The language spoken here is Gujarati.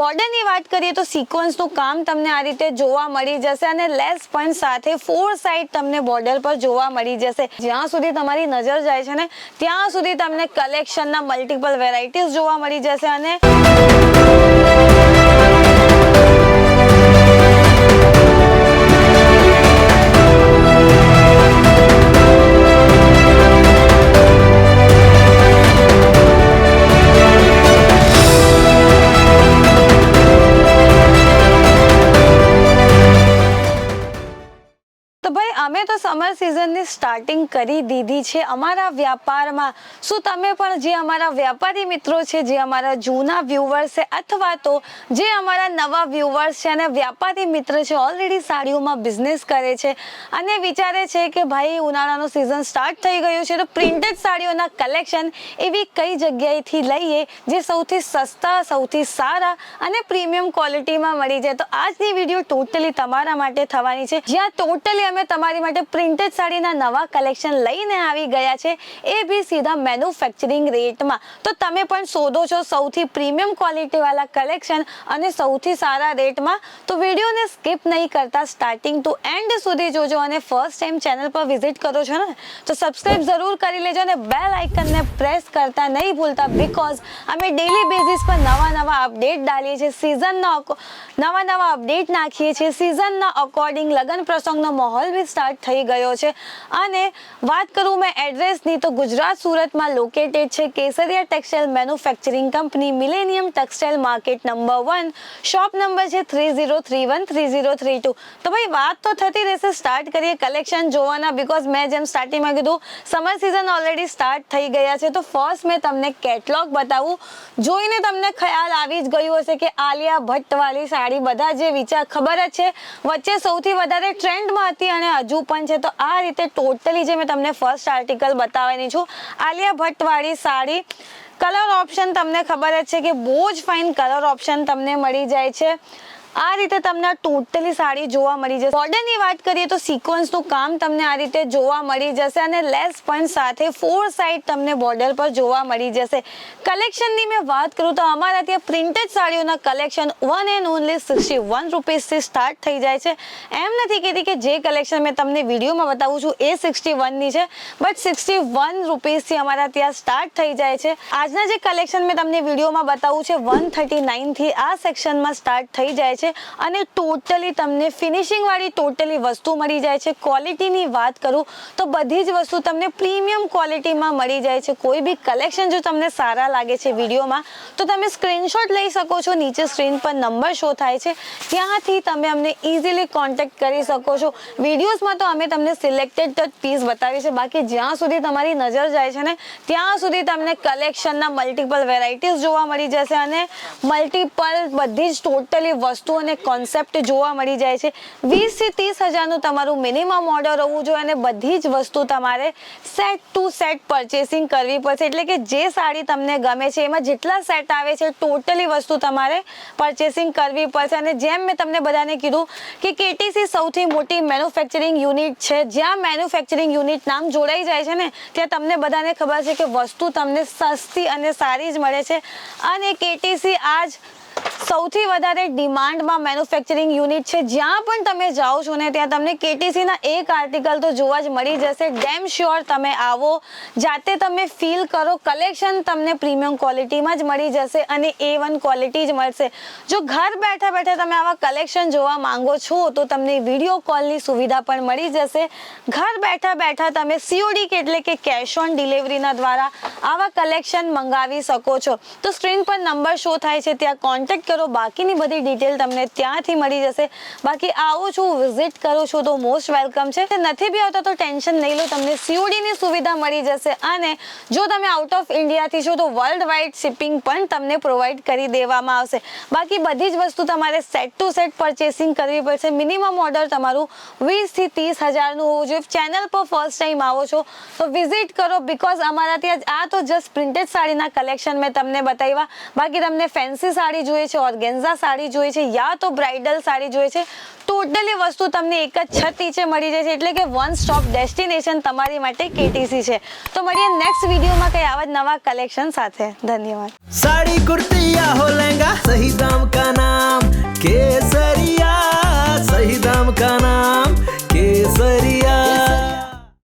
બોર્ડરની વાત કરીએ તો સિક્વન્સનું કામ તમને આ રીતે જોવા મળી જશે અને લેસ પોઈન્ટ સાથે ફોર સાઈડ તમને બોર્ડર પર જોવા મળી જશે. જ્યાં સુધી તમારી નજર જાય છે ને, ત્યાં સુધી તમને કલેક્શનના મલ્ટિપલ વેરાયટીઝ જોવા મળી જશે અને સમર સિઝનની સ્ટાર્ટિંગ કરી દીધી છે અમારા વ્યાપારમાં. શું તમે પણ જે અમારા વ્યાપારી મિત્રો છે, જે અમારા જૂના વ્યુવર્સ છે અથવા તો જે અમારા નવા વ્યુવર્સ છે અને વ્યાપારી મિત્ર છે ઓલરેડી સાડીઓમાં બિઝનેસ કરે છે અને વિચારે છે કે ભાઈ ઉનાળાનો સિઝન સ્ટાર્ટ થઈ ગયું છે, તો પ્રિન્ટેડ સાડીઓના કલેક્શન એવી કઈ જગ્યાએથી લઈએ જે સૌથી સસ્તા, સૌથી સારા અને પ્રીમિયમ ક્વોલિટીમાં મળી જાય. તો આજની વીડિયો ટોટલી તમારા માટે થવાની છે. જ્યાં ટોટલી અમે તમારી માટે પ્રિન્ટેડ સાડીના નવા કલેક્શન લઈને આવી ગયા છે. એ બી સીધા મેન્યુફેક્ચરિંગ રેટમાં તો તમે પણ શોધો છો સૌથી પ્રીમિયમ ક્વોલિટીવાળા કલેક્શન અને સૌથી સારા રેટમાં તો વિડીયોને સ્કીપ નહીં કરતા સ્ટાર્ટિંગ ટુ એન્ડ સુધી જોજો અને ફર્સ્ટ ટાઈમ ચેનલ પર વિઝિટ કરો છો ને, તો સબસ્ક્રાઈબ જરૂર કરી લેજો અને બેલ આઇકનને પ્રેસ કરતા નહીં ભૂલતા બિકોઝ અમે ડેલી બેઝિસ પર નવા નવા અપડેટ ડાલીએ છીએ સિઝનના નવા નવા અપડેટ નાખીએ છીએ સિઝનના અકોર્ડિંગ લગ્ન પ્રસંગનો માહોલ બી સ્ટાર્ટ થઈ ગયો છે. અને વાત કરું મેં એડ્રેસની તો ગુજરાત સુરતમાં લોકેટેડ છે Kesariya textile manufacturing company millennium textile market number one shop number છે three zero three one three zero three two તો ભાઈ, વાત તો થતી રહેશે. સ્ટાર્ટ કરીએ કલેક્શન જોવાના બિકોઝ મેં જેમ સ્ટાર્ટિંગમાં કીધું સમર સિઝન ઓલરેડી સ્ટાર્ટ થઈ ગયા છે. તો ફર્સ્ટ મેં તમને કેટલોગ બતાવું. જોઈને તમને ખ્યાલ આવી જ ગયું હશે કે આલિયા ભટ્ટવાળી સાડી બધા જે વિચાર ખબર જ છે. વચ્ચે સૌથી વધારે ટ્રેન્ડમાં હતી અને હજુ પણ છે. તો આ રીતે ટોટલી જે મેં તમને ફર્સ્ટ આર્ટિકલ બતાવવાની છું, આલિયા ભટ્ટવાળી સાડી. કલર ઓપ્શન તમને ખબર જ છે કે બહુ જ ફાઇન કલર ઓપ્શન તમને મળી જાય છે. આ રીતે તમને ટોટલી સાડી જોવા મળી જશે. બોર્ડરની વાત કરીએ તો સિક્વન્સનું કામ તમને આ રીતે જોવા મળી જશે અને લેસ પોઈન્ટ સાથે ફોર સાઈડ તમને બોર્ડર પર જોવા મળી જશે. કલેક્શનની મેં વાત કરું તો અમારા ત્યાં printed સાડીઓના collection one and only sixty one રૂપીસથી start થઈ જાય છે. એમ નથી કહેતી કે જે કલેક્શન મેં તમને વિડીયોમાં બતાવું છું એ સિક્સટી વનની છે બટ સિક્સટી વન રૂપીસથી અમારા ત્યાં સ્ટાર્ટ થઈ જાય છે. આજના જે કલેક્શન મેં તમને વિડીયોમાં બતાવું છે વન થર્ટી નાઇનથી આ સેક્શનમાં સ્ટાર્ટ થઈ જાય છે. અને ટોટલી તમને ફિનિશિંગવાળી ટોટલી વસ્તુ મળી જાય છે. ક્વોલિટીની વાત કરું તો બધી જ વસ્તુ તમને પ્રીમિયમ ક્વોલિટીમાં મળી જાય છે. કોઈ બી કલેક્શન જો તમને સારા લાગે છે વિડીયોમાં તો તમે સ્ક્રીનશોટ લઈ શકો છો. નીચે સ્ક્રીન પર નંબર શો થાય છે. ત્યાંથી તમે અમને ઇઝીલી કોન્ટેક્ટ કરી શકો છો. વિડીયોઝમાં તો અમે તમને સિલેક્ટેડ પીસ બતાવી છે બાકી જ્યાં સુધી તમારી નજર જાય છે ને, ત્યાં સુધી તમને કલેક્શનના મલ્ટિપલ વેરાયટીઝ જોવા મળી જશે અને મલ્ટિપલ બધી જ ટોટલી વસ્તુ અને કોન્સેપ્ટ જોવા મળી જાય છે. વીસથી ત્રીસ હજારનું તમારું મિનિમમ ઓર્ડર હોવું જોઈએ અને બધી જ વસ્તુ તમારે સેટ ટુ સેટ પરચેસિંગ કરવી પડશે. એટલે કે જે સાડી તમને ગમે છે, એમાં જેટલા સેટ આવે છે ટોટલી વસ્તુ તમારે પરચેસિંગ કરવી પડશે. અને જેમ મેં તમને બધાને કીધું કે કેટીસી સૌથી મોટી મેન્યુફેક્ચરિંગ યુનિટ છે. જ્યાં મેન્યુફેક્ચરિંગ યુનિટ નામ જોડાઈ જાય છે ને, ત્યાં તમને બધાને ખબર છે કે વસ્તુ તમને સસ્તી અને સારી જ મળે છે. અને કેટીસી આજ સૌથી વધારે ડિમાન્ડમાં મેન્યુફેક્ચરિંગ યુનિટ છે. જ્યાં પણ તમે જાઓ છો ને, ત્યાં તમને કેટીસીના એક આર્ટિકલ તો જોવા જ મળી જશે. ડેમ શ્યોર તમે આવો. જાતે તમે ફીલ કરો કલેક્શન તમને પ્રીમિયમ ક્વોલિટીમાં જ મળી જશે અને એ વન ક્વોલિટી જ મળશે. જો ઘર બેઠા બેઠા તમે આવા કલેક્શન જોવા માંગો છો, તો તમને વીડિયો કોલની સુવિધા પણ મળી જશે. ઘર બેઠા બેઠા તમે સીઓડી એટલે કે કેશ ઓન ડિલિવરીના દ્વારા આવા કલેક્શન મંગાવી શકો છો. તો સ્ક્રીન પર નંબર શો થાય છે, ત્યાં કોન્ટેક્ટ કરો. બાકીની બધી ડિટેલ તમને ત્યાંથી મળી જશે. બાકી આવો છું વિઝિટ કરો છો તો મોસ્ટ વેલકમ છે. નથી બી આવતા તો ટેન્શન નહીં લો, તમને સીઓડીની સુવિધા મળી જશે. અને જો તમે આઉટ ઓફ ઇન્ડિયાથી છો તો વર્લ્ડ વાઇડ શિપિંગ પણ તમને પ્રોવાઈડ કરી દેવામાં આવશે. બાકી બધી જ વસ્તુ તમારે સેટ ટુ સેટ પરચેસિંગ કરવી પડશે. મિનિમમ ઓર્ડર તમારું વીસથી ત્રીસ હજારનું હોવું જોઈએ. ચેનલ પર ફર્સ્ટ ટાઈમ આવો છો, તો વિઝિટ કરો બિકોઝ અમારા ત્યાં આ તો જસ્ટ પ્રિન્ટેડ સાડીના કલેક્શન મેં તમને બતાવ્યા. બાકી તમને ફેન્સી સાડી જોઈએ છે ઓર્ગેન્ઝા સાડી જોઈએ છે, યા તો બ્રાઇડલ સાડી જોઈએ છે. ટોટલી વસ્તુ તમને એક જ છત નીચે મળી જાય છે, એટલે કે વન સ્ટોપ ડેસ્ટિનેશન તમારી માટે કેટીસી છે. તો મળીએ નેક્સ્ટ વિડીયોમાં કંઈ આવા જ નવા કલેક્શન સાથે. ધન્યવાદ. સાડી કુર્તી હો લહેંગા સહી દામ કા નામ કેસ